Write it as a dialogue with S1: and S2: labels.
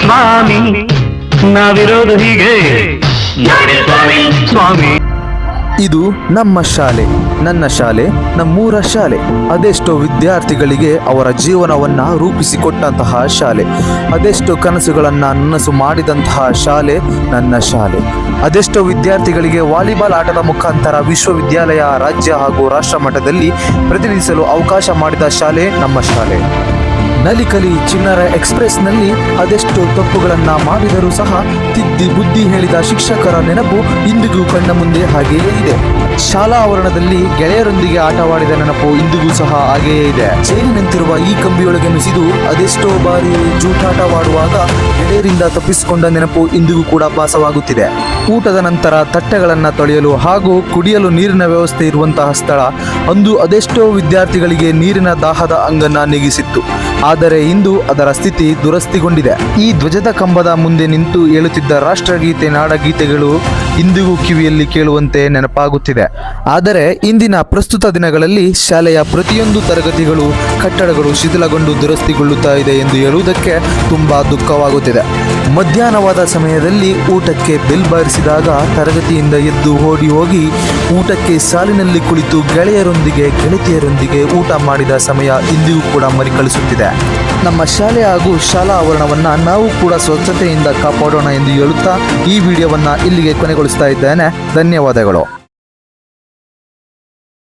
S1: ಸ್ವಾಮಿ ನಾವಿರೋದು ಹೀಗೆ. ಸ್ವಾಮಿ.
S2: ಇದು ನಮ್ಮ ಶಾಲೆ, ನನ್ನ ಶಾಲೆ, ನಮ್ಮೂರ ಶಾಲೆ. ಅದೆಷ್ಟೋ ವಿದ್ಯಾರ್ಥಿಗಳಿಗೆ ಅವರ ಜೀವನವನ್ನು ರೂಪಿಸಿಕೊಟ್ಟಂತಹ ಶಾಲೆ. ಅದೆಷ್ಟೋ ಕನಸುಗಳನ್ನು ನನಸು ಮಾಡಿದಂತಹ ಶಾಲೆ, ನನ್ನ ಶಾಲೆ. ಅದೆಷ್ಟೋ ವಿದ್ಯಾರ್ಥಿಗಳಿಗೆ ವಾಲಿಬಾಲ್ ಆಟದ ಮುಖಾಂತರ ವಿಶ್ವವಿದ್ಯಾಲಯ, ರಾಜ್ಯ ಹಾಗೂ ರಾಷ್ಟ್ರ ಮಟ್ಟದಲ್ಲಿ ಪ್ರತಿನಿಧಿಸಲು ಅವಕಾಶ ಮಾಡಿದ ಶಾಲೆ, ನಮ್ಮ ಶಾಲೆ. ನಲಿಕಲಿ ಚಿನ್ನರ ಎಕ್ಸ್ಪ್ರೆಸ್ನಲ್ಲಿ ಅದೆಷ್ಟೋ ತಪ್ಪುಗಳನ್ನ ಮಾಡಿದರೂ ಸಹ ತಿದ್ದಿ ಬುದ್ಧಿ ಹೇಳಿದ ಶಿಕ್ಷಕರ ನೆನಪು ಇಂದಿಗೂ ಕಣ್ಣ ಮುಂದೆ ಹಾಗೆಯೇ ಇದೆ. ಶಾಲಾ ಆವರಣದಲ್ಲಿ ಗೆಳೆಯರೊಂದಿಗೆ ಆಟವಾಡಿದ ನೆನಪು ಇಂದಿಗೂ ಸಹ ಹಾಗೆಯೇ ಇದೆ. ಸೇರಿ ನಿಂತಿರುವ ಈ ಕಂಬಿಯೊಳಗೆ ನುಸಿದು ಅದೆಷ್ಟೋ ಬಾರಿ ಜೂಟಾಟವಾಡುವಾಗ ಗೆಳೆಯರಿಂದ ತಪ್ಪಿಸಿಕೊಂಡ ನೆನಪು ಇಂದಿಗೂ ಕೂಡ ಭಾಸವಾಗುತ್ತಿದೆ. ಊಟದ ನಂತರ ತಟ್ಟೆಗಳನ್ನ ತೊಳೆಯಲು ಹಾಗೂ ಕುಡಿಯಲು ನೀರಿನ ವ್ಯವಸ್ಥೆ ಇರುವಂತಹ ಸ್ಥಳ ಅಂದು ಅದೆಷ್ಟೋ ವಿದ್ಯಾರ್ಥಿಗಳಿಗೆ ನೀರಿನ ದಾಹದ ಅಂಗನ್ನ ನೀಗಿಸಿತ್ತು. ಆದರೆ ಇಂದು ಅದರ ಸ್ಥಿತಿ ದುರಸ್ತಿಗೊಂಡಿದೆ. ಈ ಧ್ವಜದ ಕಂಬದ ಮುಂದೆ ನಿಂತು ಹೇಳುತ್ತಿದ್ದ ರಾಷ್ಟ್ರಗೀತೆ ನಾಡಗೀತೆಗಳು ಇಂದಿಗೂ ಕಿವಿಯಲ್ಲಿ ಕೇಳುವಂತೆ ನೆನಪಾಗುತ್ತಿದೆ. ಆದರೆ ಇಂದಿನ ಪ್ರಸ್ತುತ ದಿನಗಳಲ್ಲಿ ಶಾಲೆಯ ಪ್ರತಿಯೊಂದು ತರಗತಿಗಳು, ಕಟ್ಟಡಗಳು ಶಿಥಿಲಗೊಂಡು ದುರಸ್ತಿಗೊಳ್ಳುತ್ತಾ ಇದೆ ಎಂದು ಹೇಳುವುದಕ್ಕೆ ತುಂಬಾ ದುಃಖವಾಗುತ್ತಿದೆ. ಮಧ್ಯಾಹ್ನವಾದ ಸಮಯದಲ್ಲಿ ಊಟಕ್ಕೆ ಬಿಲ್ ಬಾರಿಸಿದಾಗ ತರಗತಿಯಿಂದ ಎದ್ದು ಓಡಿ ಹೋಗಿ ಊಟಕ್ಕೆ ಸಾಲಿನಲ್ಲಿ ಕುಳಿತು ಗೆಳೆಯರೊಂದಿಗೆ ಗೆಳತಿಯರೊಂದಿಗೆ ಊಟ ಮಾಡಿದ ಸಮಯ ಇಂದಿಗೂ ಕೂಡ ಮರಿಕಳಿಸುತ್ತಿದೆ. ನಮ್ಮ ಶಾಲೆ ಹಾಗೂ ಶಾಲಾ ಆವರಣವನ್ನ ನಾವು ಕೂಡ ಸ್ವಚ್ಛತೆಯಿಂದ ಕಾಪಾಡೋಣ ಎಂದು ಹೇಳುತ್ತಾ ಈ ವಿಡಿಯೋವನ್ನ ಇಲ್ಲಿಗೆ ಕೊನೆಗೊಳಿಸ್ತಾ ಇದ್ದೇನೆ. ಧನ್ಯವಾದಗಳು.